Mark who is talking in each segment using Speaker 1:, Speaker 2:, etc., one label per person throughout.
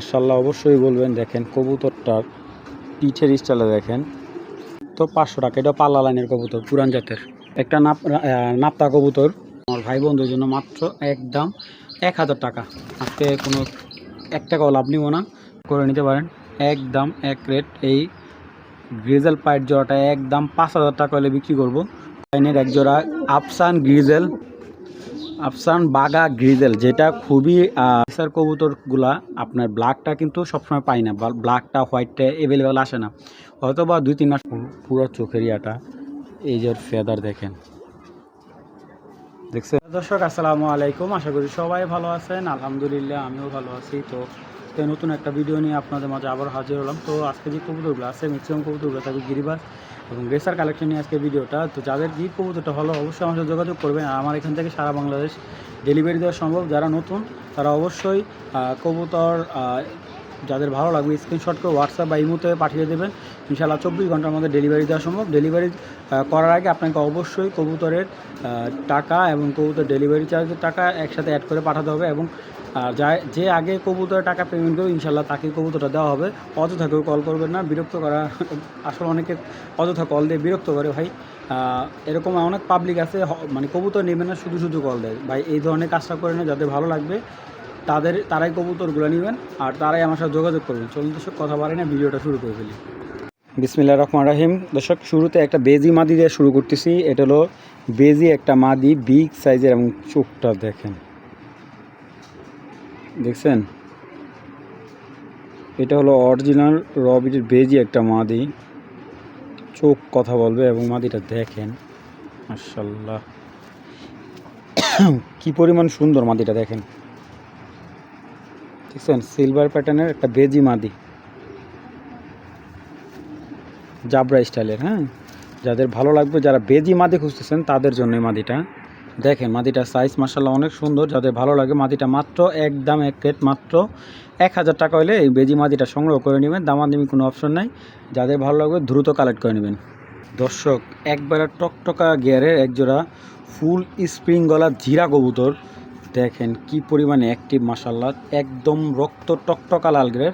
Speaker 1: মার্শাল্লাহ অবশ্যই বলবেন, দেখেন কবুতরটার পিঠের স্টাইলে দেখেন। তো পাঁচশো টাকা, এটা পাল্লা লাইনের কবুতর, পুরান জাতের। একটা নাপ নাপ্তা কবুতর। আমার ভাই বন্ধুর জন্য মাত্র একদম এক হাজার টাকা। আজকে কোনো এক টাকাও লাভ নিব না, করে নিতে পারেন। একদম এক রেট এই গ্রিজেল পাইট জোড়াটা একদম পাঁচ হাজার টাকা হলে বিক্রি করব। লাইনের এক জোড়া, আফসান গ্রিজেল আফসান বাগা গ্রিজেল, যেটা খুবই স্যার কবুতরগুলা, আপনার ব্ল্যাকটা কিন্তু সবসময় পাই না ব্ল্যাকটা হোয়াইটটা অ্যাভেলেবেল আসে না। হয়তো বা দুই, তিন মাস পুরো চোখের ইয়াটা এই যে ফেদার দেখেন। দেখছেন? দর্শক, আসসালামু আলাইকুম, আশা করি সবাই ভালো আছেন। আলহামদুলিল্লাহ, আমিও ভালো আছি। তো তো নতুন একটা ভিডিও নিয়ে আপনাদের মাঝে আবার হাজির হলাম। তো আজকে যে কবুতরগুলো আছে ম্যাক্সিমাম কবুতরগুলো থাকবে গিরিবাস এবং রেসার কালেকশন নিয়ে আজকে ভিডিওটা। তো যাদের যে কবুতরটা হলো অবশ্যই আমার সাথে যোগাযোগ করবেন। আর আমার এখান থেকে সারা বাংলাদেশ ডেলিভারি দেওয়া সম্ভব। যারা নতুন, তারা অবশ্যই কবুতর যাদের ভালো লাগবে স্ক্রিনশট করে হোয়াটসঅ্যাপ বা ইমোতে পাঠিয়ে দেবেন। ইনশাআল্লাহ চব্বিশ ঘণ্টার মধ্যে ডেলিভারি দেওয়া সম্ভব। ডেলিভারি করার আগে আপনাকে অবশ্যই কবুতরের টাকা এবং কবুতর ডেলিভারি চার্জের টাকা একসাথে অ্যাড করে পাঠাতে হবে এবং আহ, যা যে আগে কবুতরের টাকা পেমেন্ট করবে ইনশাল্লাহ তাকে কবুতরটা দেওয়া হবে। অযথা কেউ কল করবেন না বিরক্ত করা আসলে অনেকে অযথা কল দিয়ে বিরক্ত করে ভাই। এরকম অনেক পাবলিক আছে মানে কবুতর নেবে না শুধু শুধু কল দেয়। ভাই এই ধরনের কাজটা করে না যাদের ভালো লাগবে তাদের তারাই কবুতরগুলো নেবেন আর তারাই আমার সাথে যোগাযোগ করবেন। চলুন দর্শক কথা বাড়ি না ভিডিওটা শুরু করে ফেলি। বিসমিল্লা রহমান রাহিম। দর্শক শুরুতে একটা বেজি মাদি দিয়ে শুরু করতেছি। এটা হলো বেজি একটা মাদি বিগ সাইজের এবং চোখটা দেখেন। দেখছেন? এটা হলো অরিজিনাল রবিটের বেজি একটা মাদি। চোখ কথা বলবে এবং মাদিটা দেখেন। মার্শাল্লাহ কি পরিমাণ সুন্দর মাদিটা দেখেন। দেখছেন? সিলভার প্যাটার্নের একটা বেজি মাদি। জাবরা স্টাইলের হ্যাঁ? যাদের ভালো লাগবে, যারা বেজি মাদি খুঁজতেছেন, তাদের জন্য মাদিটা। দেখেন, মাদিটার সাইজ মার্শাল্লাহ অনেক সুন্দর। যাদের ভালো লাগে মাদিটা মাত্র একদম এক রেট মাত্র। এক হাজার টাকা হলে এই বেজি মাদিটা সংগ্রহ করে নেবেন, দামাদামি কোনো অপশন নাই। যাদের ভালো লাগবে দ্রুত কালেক্ট করে নেবেন। দর্শক, একবারে টকটকা গিয়ারের একজোড়া ফুল স্প্রিং গলা জিরা কবুতর। দেখেন কি পরিমাণে অ্যাক্টিভ মাসাল্লাহ একদম রক্ত টকটকা লাল গেরের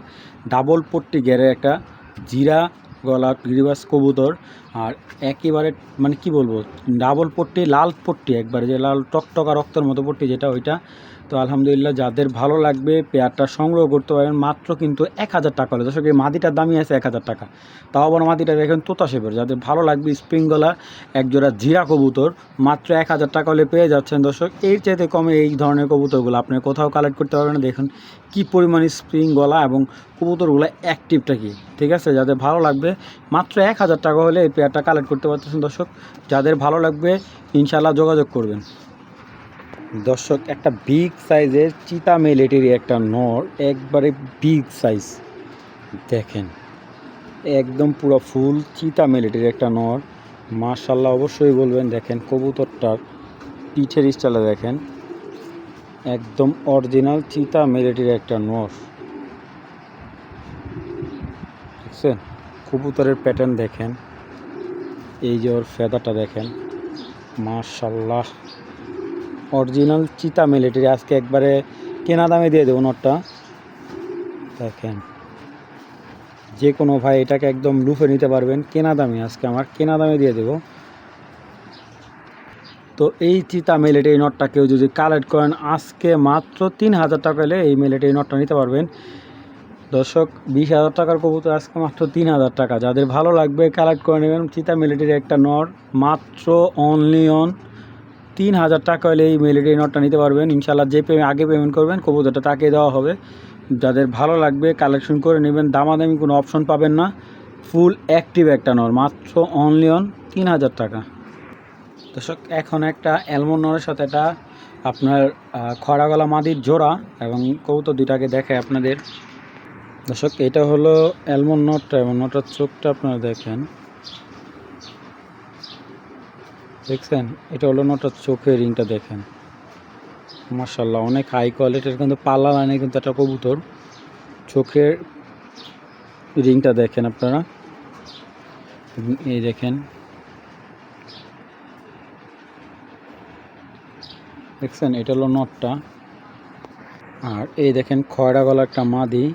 Speaker 1: ডাবল পট্টি গেরের একটা জিরা গলা গিরিবাস কবুতর আর একেবারে মানে কি বলব, ডাবল পট্টি, লাল পট্টি একবারে, যে লাল টকটকা রক্তের মতো পট্টি যেটা, ওইটা তো আলহামদুলিল্লাহ যাদের ভালো লাগবে পেয়ারটা সংগ্রহ করতে পারেন, মাত্র কিন্তু এক হাজার টাকা হলে। দর্শক, এই মাদিটার দামই আছে এক হাজার টাকা। তাও আবার মাদিটা দেখেন তোতা শেপের। যাদের ভালো লাগবে স্প্রিং গলা, একজোড়া জিরা কবুতর, মাত্র এক হাজার টাকা হলে পেয়ে যাচ্ছেন। দর্শক, এর চাইতে কমে এই ধরনের কবুতরগুলো আপনি কোথাও কালেক্ট করতে পারবেন দেখুন কি পরিমাণ স্প্রিং গলা এবং কবুতরগুলো অ্যাক্টিভটা কি। ঠিক আছে, যাদের ভালো লাগবে, মাত্র এক হাজার টাকা হলে এই পেয়ারটা কালেক্ট করতে পারতেছেন। দর্শক, যাদের ভালো লাগবে ইনশাল্লাহ যোগাযোগ করবেন। দর্শক, একটা বিগ সাইজের চিতা মেলেটের একটা নর, একবারে বিগ সাইজ দেখেন, একদম পুরো ফুল চিতা মেলেটের একটা নর। মার্শাল্লাহ অবশ্যই বলবেন, দেখেন, কবুতরটার পিঠের স্টাইলে দেখেন। একদম অরিজিনাল চিতা মেলেটের একটা নর। দেখছেন? কবুতরের প্যাটার্ন দেখেন। এই যে ওর ফেদারটা দেখেন। মার্শাল্লাহ অরিজিনাল চিতা মিলিটারি আজকে একবারে কেনা দামে দিয়ে দেবো নটটা। দেখেন, যে কোনো ভাই এটাকে একদম লুফে নিতে পারবেন, কেনা দামে আজকে আমার কেনা দামে দিয়ে দেবো। তো এই চিতা মিলিটারি নটটা কেউ যদি কালেক্ট করেন, আজকে মাত্র তিন হাজার টাকা হলে এই মিলিটারি নটটা নিতে পারবেন। দর্শক, বিশ হাজার টাকার কবুতর আজকে মাত্র তিন হাজার টাকা। যাদের ভালো লাগবে কালেক্ট করে নেবেন। চিতা মিলিটারি একটা নট, মাত্র অনলি অন তিন হাজার টাকা হলে এই মিলিটারি নটটা নিতে পারবেন। ইনশাল্লাহ যে পেমেন্ট আগে পেমেন্ট করবেন কবুতরটা তাকে দেওয়া হবে। যাদের ভালো লাগবে কালেকশন করে নেবেন। দামাদামি কোনো অপশন পাবেন না। ফুল অ্যাক্টিভ একটা নর মাত্র অনলি অন তিন হাজার টাকা। দর্শক এখন একটা অ্যালমন্ড নরের সাথে একটা আপনার আহ, খরা গলা মাদির জোড়া এবং কবুতর দুইটাকে দেখে আপনাদের। দর্শক এটা হলো অ্যালমন্ড নটটা এবং নটার চোখটা আপনারা দেখেন। দেখছেন? এটা হলো নটা চোখের রিংটা দেখেন। মার্শাল্লাহ অনেক হাই কোয়ালিটির কিন্তু পাল্লা লাইনে কিন্তু একটা কবুতর। চোখের রিংটা দেখেন আপনারা। এই দেখেন। দেখছেন? এটা হলো নটটা। আর এই দেখেন খয়রা গলা একটা মাদি।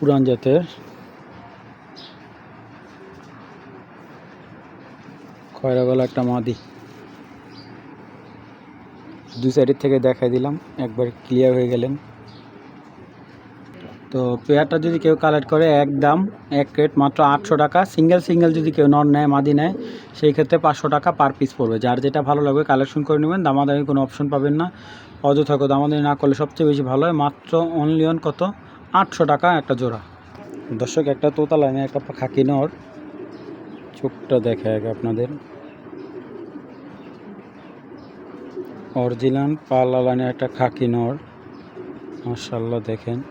Speaker 1: পুরান জাতের। খয়রা গলা একটা মাদি। দুই সাইডের থেকে দেখাই দিলাম, একবার ক্লিয়ার হয়ে গেলেন। তো পেয়ারটা যদি কেউ কালেক্ট করে, এক দাম, এক রেট মাত্র আটশো টাকা। সিঙ্গেল সিঙ্গেল যদি কেউ নন নেয়, মাদি নেয়, সেই ক্ষেত্রে পাঁচশো টাকা পার পিস পড়বে। যার যেটা ভালো লাগবে কালেকশন করে নেবেন। দামাদামি কোনো অপশন পাবেন না। অযথা দামাদামি না করলে সবচেয়ে বেশি ভালো হয়, মাত্র অনলি অন কত? আটশো টাকা একটা জোড়া। দর্শক, একটা তোতা লাইনে একটা খাকি নর। চোখটা দেখে আগে আপনাদের। অরিজিনাল পাল্লা লাইনে একটা খাকি নর। মার্শাল্লাহ দেখেন।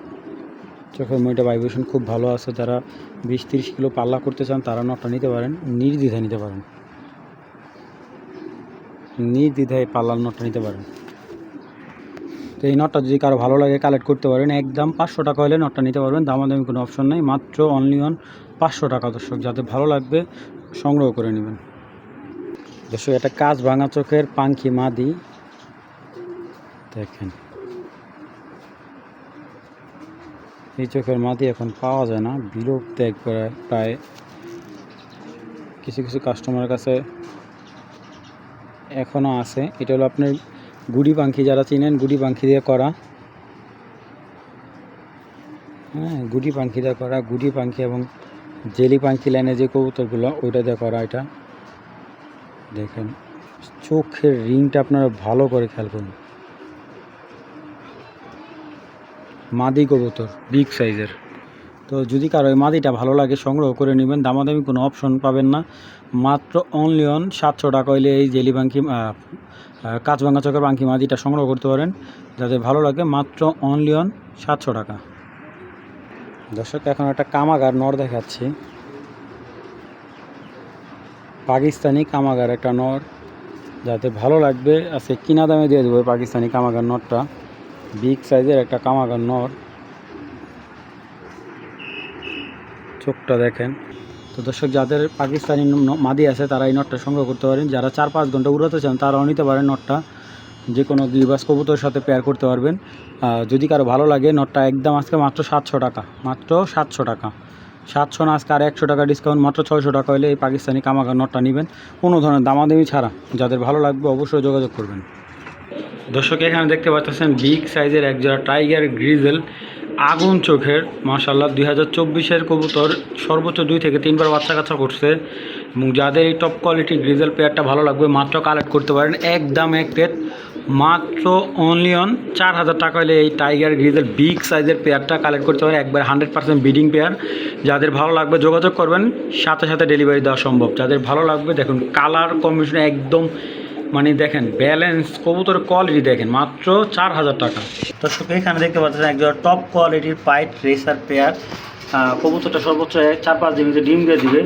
Speaker 1: চোখের মইটা ভাইব্রেশন খুব ভালো আছে। যারা বিশ তিরিশ কিলো পাল্লা করতে চান, তারা নটটা নিতে পারেন। নির্দ্বিধায় নিতে পারেন। নির্দ্বিধায় পাল্লার নটটা নিতে পারেন। তো এই নটটা যদি কারও ভালো লাগে, কালেক্ট করতে পারেন। একদম পাঁচশো টাকা হলে নটটা নিতে পারবেন। দামাদামি কোনো অপশন নেই। মাত্র অনলি অন পাঁচশো টাকা দর্শক। যাদের ভালো লাগবে, সংগ্রহ করে নেবেন। দর্শক, এটা কাজ ভাঙা চোখের পাঙ্খি মাদি। দেখেন। এই চোখের মাদি এখন পাওয়া যায় না বিলুপ্ত একবারে প্রায় কিছু কিছু কাস্টমারের কাছে এখনও আছে। এটা হলো আপনার গুড়ি পাখি, যারা চিনেন গুড়ি পাখি দিয়ে করা। হ্যাঁ গুড়ি পাখি দিয়ে করা, গুড়ি পাখি এবং জেলি পাখি লাইনে যে কবুতরগুলো, ওইটা দিয়ে করা এটা। দেখেন, চোখের রিংটা আপনারা ভালো করে খেয়াল করুন। মাদি কবুতর বিগ সাইজের তো যদি কারও এই মাদিটা ভালো লাগে, সংগ্রহ করে নেবেন। দামাদামি কোনো অপশন পাবেন না। মাত্র অনলি অন সাতশো টাকা হইলে এই জেলি বাঙ্কি কাঁচবাঙ্গা চকের বাঙ্কি মাদিটা সংগ্রহ করতে পারেন। যাদের ভালো লাগে, মাত্র অনলি অন সাতশো টাকা। দর্শক, এখন একটা কামাগার নর দেখাচ্ছি। পাকিস্তানি কামাগার একটা নর। যাতে ভালো লাগবে, আজকে কিনা দামে দিয়ে দেবো পাকিস্তানি কামাগার নরটা। বিগ সাইজের একটা কামাগার নর। চোখটা দেখেন। তো দর্শক, যাদের পাকিস্তানি মাদি আছে, তারা এই নটটা সংগ্রহ করতে পারেন। যারা চার পাঁচ ঘণ্টা উড়াতে চান, তারাও নিতে পারেন নটটা। যে কোনো গিরিবাস কবুতরের সাথে পেয়ার করতে পারবেন। যদি কারও ভালো লাগে, নটটা একদম আজকে মাত্র সাতশো টাকা। মাত্র সাতশো টাকা। সাতশো না, আজকে আর একশো টাকা ডিসকাউন্ট মাত্র ছয়শো টাকা হলে এই পাকিস্তানি কামাগার নটটা নেবেন। কোনো ধরনের দামাদামি ছাড়া। যাদের ভালো লাগবে, অবশ্যই যোগাযোগ করবেন। দর্শক, এখানে দেখতে পাচ্ছেন বিগ সাইজের একজোড়া টাইগার গ্রিজেল, আগুন চোখের মাশাল্লাহ দুই হাজার চব্বিশের কবুতর, সর্বোচ্চ দুই থেকে তিনবার বাচ্চা কাচ্চা করছে। এবং যাদের এই টপ কোয়ালিটি গ্রিজেল পেয়ারটা ভালো লাগবে, মাত্র কালেক্ট করতে পারেন। একদম এক রেট মাত্র অনলি অন চার হাজার টাকা হলে এই টাইগার গ্রিজেল বিগ সাইজের পেয়ারটা কালেক্ট করতে পারেন। একবার হান্ড্রেড পার্সেন্ট বিডিং পেয়ার যাদের ভালো লাগবে, যোগাযোগ করবেন। সাথে সাথে ডেলিভারি দেওয়া সম্ভব। যাদের ভালো লাগবে, দেখুন কালার কম্বিনেশন একদম মানে দেখেন ব্যালেন্স কবুতরের কোয়ালিটি দেখেন, মাত্র চার হাজার টাকা। দর্শক, এখানে দেখতে পাচ্ছেন একজন টপ কোয়ালিটির পাইট রেসার পেয়ার কবুতরটা সর্বোচ্চ চার পাঁচ দিন ডিম দিয়ে দিবে।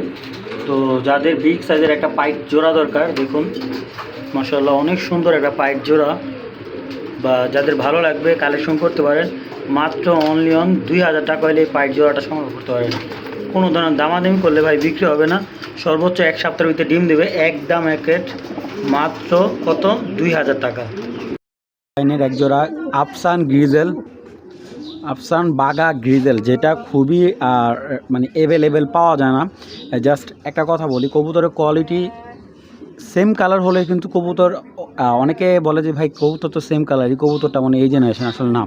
Speaker 1: তো যাদের বিগ সাইজের একটা পাইট জোড়া দরকার, দেখুন মাসাল্লাহ অনেক সুন্দর একটা পাইট জোড়া। বা যাদের ভালো লাগবে কালেকশন করতে পারেন। মাত্র অনলি অন দুই হাজার টাকা হলে এই পাইট জোড়াটা সংগ্রহ করতে পারেন। কোনো ধরনের দামাদামি করলে ভাই বিক্রি হবে না। সর্বোচ্চ এক সপ্তাহের ভিতরে ডিম দেবে একদম এক রেট মাত্র কত? দুই হাজার টাকা। লাইনের একজোড়া আফসান গ্রিজেল, আফসান বাগা গ্রিজেল, যেটা খুবই মানে অ্যাভেলেবেল পাওয়া যায় না। জাস্ট একটা কথা বলি, কবুতরের কোয়ালিটি সেম কালার হলে কিন্তু কবুতর অনেকে বলে যে ভাই কবুতর তো সেম কালারই কবুতরটা মানে এই জেনারেশন আসলে না।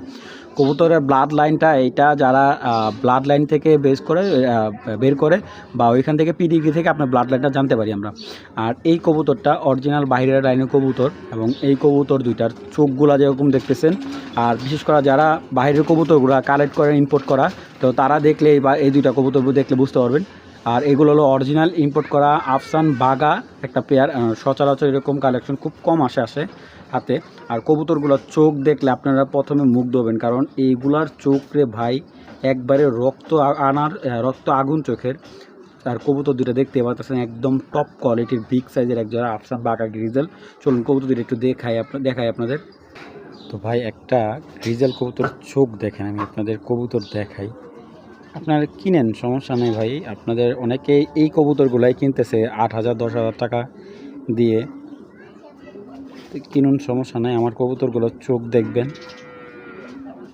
Speaker 1: কবুতরের ব্লাড লাইনটা এটা যারা ব্লাড লাইন থেকে বেস করে বের করে বা ওইখান থেকে পিডিগ্রি থেকে আপনার ব্লাড লাইনটা জানতে পারি আমরা। আর এই কবুতরটা অরিজিনাল বাইরের লাইনের কবুতর এবং এই কবুতর দুইটার চোখগুলা যেরকম দেখতেছেন, আর বিশেষ করে যারা বাইরের কবুতরগুলো কালেক্ট করে ইম্পোর্ট করা, তো তারা দেখলে বা, এই দুইটা কবুতর দেখলে বুঝতে পারবেন। আর এগুলো হলো অরিজিনাল ইম্পোর্ট করা আফসান বাগা একটা পেয়ার সচরাচর এরকম কালেকশন খুব কম আসে আসে হাতে। আর কবুতরগুলোর চোখ দেখলে আপনারা প্রথমে মুগ্ধ হবেন, কারণ এইগুলার চোখ রে ভাই একবারে রক্ত আনার রক্ত আগুন চোখের। আর কবুতর দুটো দেখতে পাচ্ছেন একদম টপ কোয়ালিটির বিগ সাইজের এক জোড়া আফসান বাগা গ্রিজেল চলুন কবুতর দুটো একটু দেখাই আপনার দেখাই আপনাদের। তো ভাই, একটা গ্রিজেল কবুতর চোখ দেখেন, আমি আপনাদের কবুতর দেখাই। আপনারা কিনেন, সমস্যা নেই ভাই। আপনাদের অনেকেই এই কবুতরগুলাই কিনতেছে, আট হাজার, দশ হাজার টাকা দিয়ে। কিনুন, সমস্যা নাই। আমার কবুতরগুলোর চোখ দেখবেন।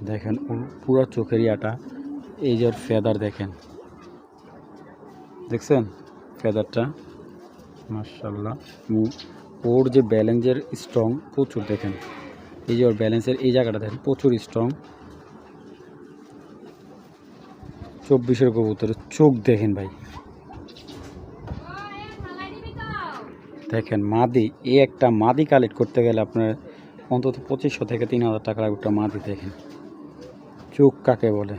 Speaker 1: দেখেন পুরো চোখের ইয়াটা এই যে ফেদার দেখেন। দেখছেন? ফেদারটা মার্শাল্লাহ ওর যে ব্যালেন্সের স্ট্রং প্রচুর দেখেন। এই যে ওর ব্যালেন্সের এই জায়গাটা দেখেন, প্রচুর স্ট্রং চব্বিশের কবুতরের চোখ দেখেন ভাই। দেখেন মাদি এই একটা মাদি কালেক্ট করতে গেলে আপনার অন্তত পঁচিশশো থেকে তিন হাজার টাকার একটা মাদি দেখেন। চোখ কাকে বলে?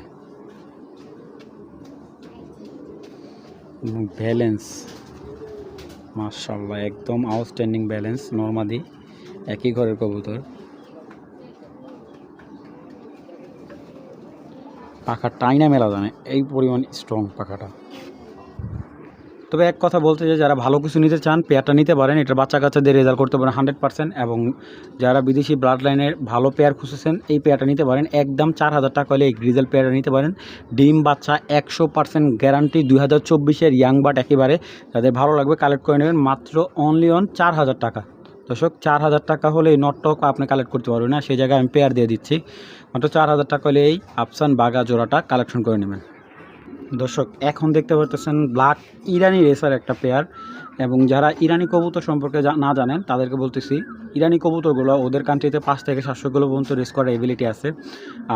Speaker 1: ব্যালেন্স মার্শাল্লাহ একদম আউটস্ট্যান্ডিং ব্যালেন্স নর্মাদি একই ঘরের কবুতর। পাখা টাইনা মেলা জানে, এই পরিমাণ স্ট্রং পাখাটা। তবে এক কথা বলতে যে যারা ভালো কিছু নিতে চান পেয়ারটা নিতে পারেন। এটা বাচ্চা কাচ্চাদের রেজাল্ট করতে পারেন হান্ড্রেড পার্সেন্ট এবং যারা বিদেশি ব্লাড লাইনের ভালো পেয়ার খুঁজেছেন এই পেয়ারটা নিতে পারেন। একদম চার হাজার টাকা হলে এই গ্রিজেল পেয়ারটা নিতে পারেন। ডিম বাচ্চা একশো পার্সেন্ট গ্যারান্টি দুই হাজার চব্বিশের ইয়াং বাট একেবারে। যাদের ভালো লাগবে কালেক্ট করে নেবেন। মাত্র অনলি অন চার হাজার টাকা। দর্শক, চার হাজার টাকা হলে এই নটটক আপনি কালেক্ট করতে পারবেন না। সেই জায়গায় আমি পেয়ার দিয়ে দিচ্ছি। মাত্র চার হাজার টাকা হলে এই আফসান বাগা জোড়াটা কালেকশন করে নেবেন। দর্শক, এখন দেখতে পাচ্ছেন ব্ল্যাক ইরানি রেসার একটা পেয়ার এবং যারা ইরানি কবুতর সম্পর্কে না জানেন, তাদেরকে বলতেছি, ইরানি কবুতরগুলো ওদের কান্ট্রিতে পাঁচ থেকে সাতশো কিলো পর্যন্ত রেস করার এবিলিটি আছে।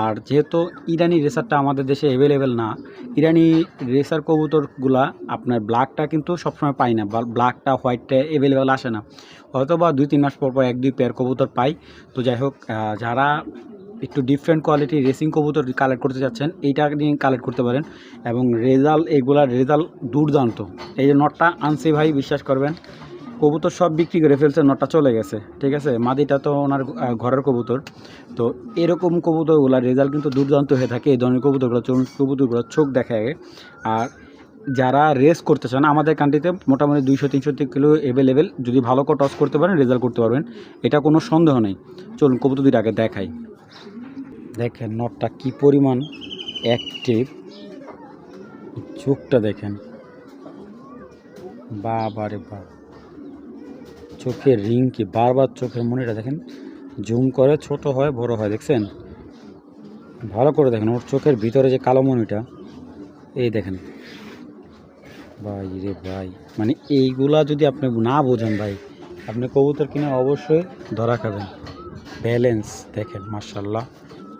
Speaker 1: আর যেহেতু ইরানি রেসারটা আমাদের দেশে অ্যাভেলেবেল না, ইরানি রেসার কবুতরগুলা আপনার ব্ল্যাকটা কিন্তু সবসময় পাই না ব্ল্যাকটা হোয়াইটটা অ্যাভেলেবেল আসে না। হয়তো বা দুই তিন মাস পর পর এক দুই পেয়ার কবুতর পাই তো যাই হোক যারা একটু ডিফারেন্ট কোয়ালিটির রেসিং কবুতর কালেক্ট করতে চাচ্ছেন, এইটা নিয়ে কালেক্ট করতে পারেন। এবং রেজাল্ট এগুলার রেজাল্ট দুর্দান্ত। এই যে নটটা আনছি ভাই, বিশ্বাস করবেন, কবুতর সব বিক্রি করে ফেলছে নটটা চলে গেছে, ঠিক আছে? মাদিটা তো ওনার ঘরের কবুতর। তো এরকম কবুতরগুলোর রেজাল্ট কিন্তু দুর্দান্ত হয়ে থাকে, এই ধরনের কবুতরগুলো চলুন কবুতরগুলো চোখ দেখায় আর যারা রেস করতে চান, আমাদের কান্ট্রিতে মোটামুটি দুইশো, তিনশো কিলো অ্যাভেলেবেল যদি ভালো করে টস করতে পারেন রেজাল্ট করতে পারবেন। এটা কোনো সন্দেহ নেই। চলুন কবুতর দুইটা আগে দেখাই। দেখেন নটটা কি পরিমাণ অ্যাক্টিভ চোখটা দেখেন। বাবারে বাবা চোখের রিং কি? বারবার চোখের মনিটা দেখেন, জুম করে ছোট হয়, বড় হয়, দেখছেন? ভালো করে দেখেন, ওর চোখের ভিতরে যে কালো মনিটা, এই দেখেন। ভাই রে ভাই মানে এইগুলা যদি আপনি না বোঝেন ভাই, আপনি কবুতর কিনে অবশ্যই ধরা খাবেন। ব্যালেন্স দেখেন মার্শাল্লাহ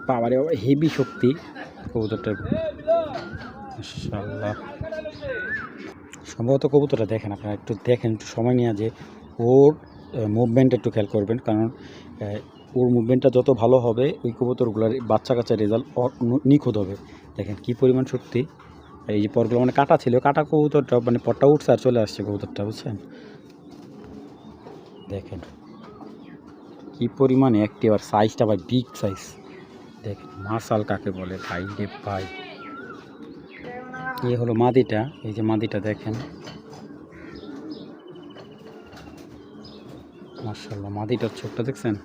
Speaker 1: বাবা হেভি শক্তি। কবুতরটার মার্শাল্লাহ সম্ভবত কবুতরটা দেখেন আপনারা একটু দেখেন একটু সময় নিয়ে যে ওর মুভমেন্ট একটু খেয়াল করবেন কারণ ওর মুভমেন্টটা যত ভালো হবে ওই কবুতরগুলোর বাচ্চা কাচ্চা রেজাল্ট নিখুঁত হবে। দেখেন কি পরিমাণ শক্তি। এই যে পরগুলো মানে কাটা ছিল কাটা কবুতরটা মানে পটটা উঠছে আর চলে আসছে কবুতরটা বুঝছেন? দেখেন কি পরিমাণে অ্যাক্টিভ আর সাইজটা ভাই বিগ সাইজ দেখেন, মার্শাল কাকে বলে ভাই, রে ভাই। এই হলো মাদিটা, এই যে মাদিটা দেখেন। মার্শাল্লাহ, মাদিটার চোখটা দেখছেন?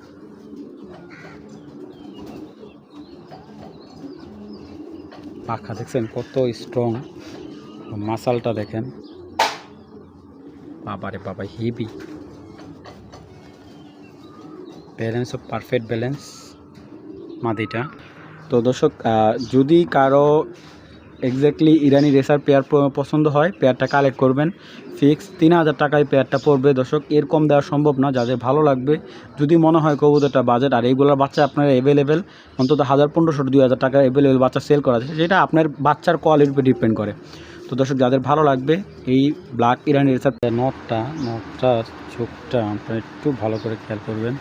Speaker 1: পাখা দেখছেন, কত স্ট্রং মাসালটা দেখেন। বাবারে বাবা, heavy. Balance of perfect balance মাদিটা তো দর্শক যদি কারও এক্স্যাক্টলি ইরানি রেসার পেয়ার পছন্দ হয় পেয়ারটা কালেক্ট করবেন। ফিক্স তিন হাজার টাকায় পেয়ারটা পড়বে। দর্শক এর কম দেওয়া সম্ভব না যাদের ভালো লাগবে। যদি মনে হয় কবুতরটা বাজেট আর এইগুলোর বাচ্চা আপনার অ্যাভেলেবেল অন্তত হাজার পনেরোশো দুই হাজার টাকা অ্যাভেলেবেল বাচ্চা সেল করা আছে যেটা আপনার বাচ্চার কোয়ালিটির উপর ডিপেন্ড করে। তো দর্শক যাদের ভালো লাগবে এই ব্ল্যাক ইরানি রেসার নটটা নটটা চোখটা আপনারা একটু ভালো করে খেয়াল করবেন।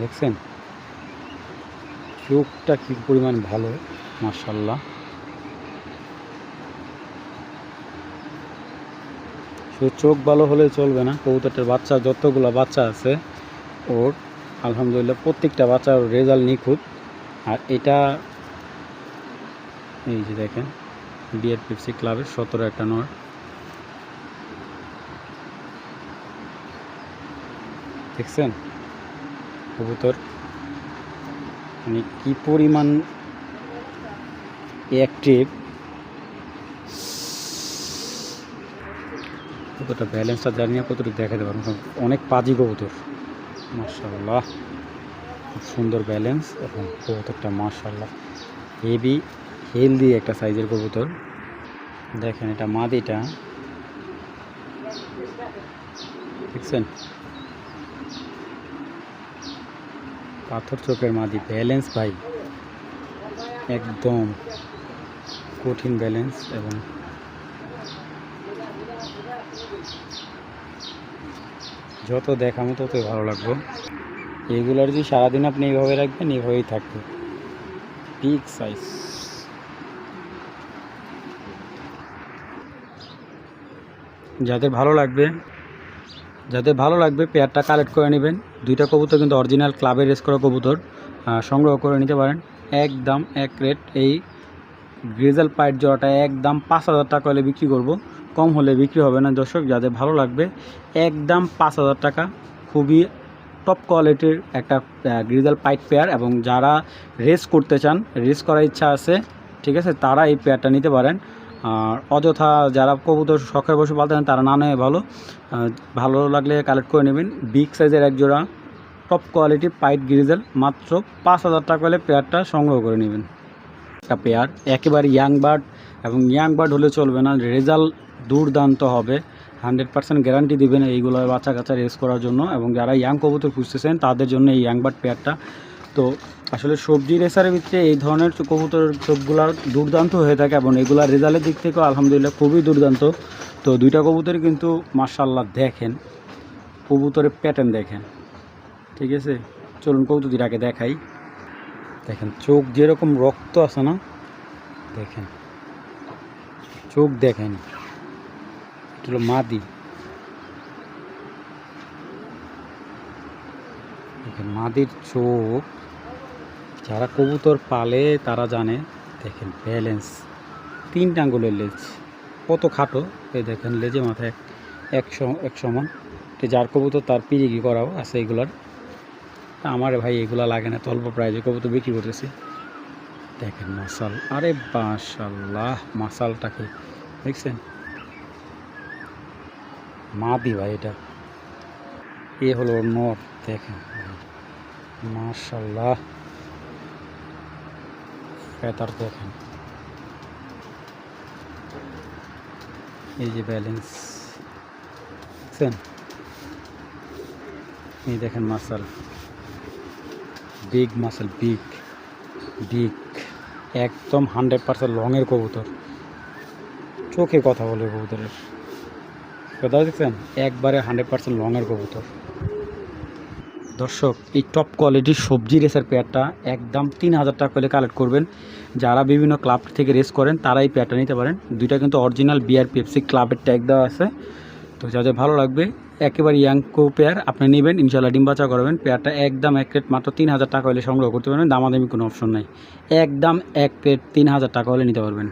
Speaker 1: দেখছেন? চোখটা কি পরিমাণ ভালো মার্শাল্লাহ শুধু চোখ ভালো হলে চলবে না, কবুতরটার বাচ্চা, যতগুলো বাচ্চা আছে, ওর, আলহামদুলিল্লাহ, প্রত্যেকটা বাচ্চার রেজাল্ট নিখুঁত। আর এটা, এই যে দেখেন বিএড পিপসি ক্লাবের সতেরো একটা নর। দেখছেন? কবুতর। মানে কি পরিমাণ অ্যাক্টিভ কতটা ব্যালেন্সটা জানিয়ে কতটুকু দেখাতে পারব। অনেক পাজি কবুতর। মার্শাল্লাহ খুব সুন্দর ব্যালেন্স এবং কবুতরটা মার্শাল্লাহ হেভি হেলদি একটা সাইজের কবুতর। দেখেন এটা মাদিটা। দেখছেন? পাথর চোখের মাদি ব্যালেন্স ভাই। একদম কঠিন ব্যালেন্স এবং যত দেখামো ততই ভালো লাগবে। এগুলোর যদি সারাদিন আপনি এইভাবে রাখবেন এইভাবেই থাকবে। বিগ সাইজ যাদের ভালো লাগবে যাদের ভালো লাগবে পেয়ারটা কালেক্ট করে নেবেন। দুইটা কবুতর কিন্তু অরিজিনাল ক্লাবে রেস করা কবুতর সংগ্রহ করে নিতে পারেন। একদম এক রেট এই গ্রেজাল পাইট জোড়াটা একদম পাঁচ হাজার টাকা হলে বিক্রি করব। কম হলে বিক্রি হবে না। দর্শক, যাদের ভালো লাগবে, একদম পাঁচ হাজার টাকা। খুবই টপ কোয়ালিটির একটা গ্রিজাল পাইট পেয়ার এবং যারা রেস করতে চান রেস করার ইচ্ছা আছে, ঠিক আছে, তারা এই পেয়ারটা নিতে পারেন। আর অযথা যারা কবুতর শখের বসে পালতে চান তারা না নেয় ভালো। ভালো লাগলে কালেক্ট করে নেবেন। বিগ সাইজের এক জোড়া টপ কোয়ালিটি পাইট গ্রিজেল মাত্র পাঁচ হাজার টাকা হলে পেয়ারটা সংগ্রহ করে নেবেন। একটা পেয়ার, একেবারে ইয়াং বার্ড এবং ইয়াং বার্ড হলে চলবে না রেজাল্ট দুর্দান্ত হবে। হান্ড্রেড পার্সেন্ট গ্যারান্টি দেবেন এইগুলো বাচ্চা কাচ্চা রেস করার জন্য এবং যারা ইয়াং কবুতর খুঁজতেছেন তাদের জন্য এই ইয়াং বার্ড পেয়ারটা। তো আসলে সবজি রেসারের ভিতরে এই ধরনের কবুতর সবগুলা দুর্দান্ত হয়ে থাকে এবং এগুলার রেজাল্টের দিক থেকেও আলহামদুলিল্লাহ খুবই দুর্দান্ত। তো দুইটা কবুতরই কিন্তু মার্শাল্লাহ দেখেন, কবুতরের প্যাটার্ন দেখেন। ঠিক আছে? চলুন কবুতর দুইটাকে দেখাই। দেখেন, চোখ যেরকম রক্ত আছে না, দেখেন। চোখ দেখেন। এটা মাদি। দেখেন, মাদির চোখ যারা কবুতর পালে, তারা জানে, দেখেন ব্যালেন্স তিনটা আঙ্গুলের লেজ, কত খাটো, এই দেখেন লেজে মাথায় এক এক সম- এক সমান। যার কবুতর তার পিরিগি করাও আছে এগুলার। আমার ভাই এগুলা লাগে না অল্প প্রাইজে কবুতর বিক্রি করতেছি। দেখেন মাসাল, আরে মাশাল্লাহ মাসালটাকে দেখছেন? মাদি ভাই এটা। এ হলো নর, দেখেন। মাশাল্লাহ। ফেতার দেখেন এই যে ব্যালেন্স দেখছেন? এই দেখেন muscle big muscle big big একদম হান্ড্রেড পার্সেন্ট লংয়ের কবুতর। চোখে কথা বলে কবুতরের। কথা দেখছেন একবারে হান্ড্রেড পার্সেন্ট লংয়ের কবুতর। দর্শক, এই টপ কোয়ালিটির সবজি রেসের পেয়ারটা একদম তিন হাজার টাকা করে কালেক্ট করবেন। যারা বিভিন্ন ক্লাব থেকে রেস করেন তারা এই পেয়ারটা নিতে পারেন। দুইটা কিন্তু অরিজিনাল বিআর পেপসি ক্লাবের ট্যাগ দেওয়া আছে। তো যাদের ভালো লাগবে, একেবারে ইয়াংকো পেয়ার আপনি নেবেন ইনশাল্লাহ ডিম বাচ্চা করবেন। পেয়ারটা একদম এক প্লেট মাত্র তিন হাজার টাকা হলে সংগ্রহ করতে পারবেন, দামাদামি কোনো অপশন নাই। একদম এক প্লেট তিন হাজার টাকা হলে নিতে পারবেন।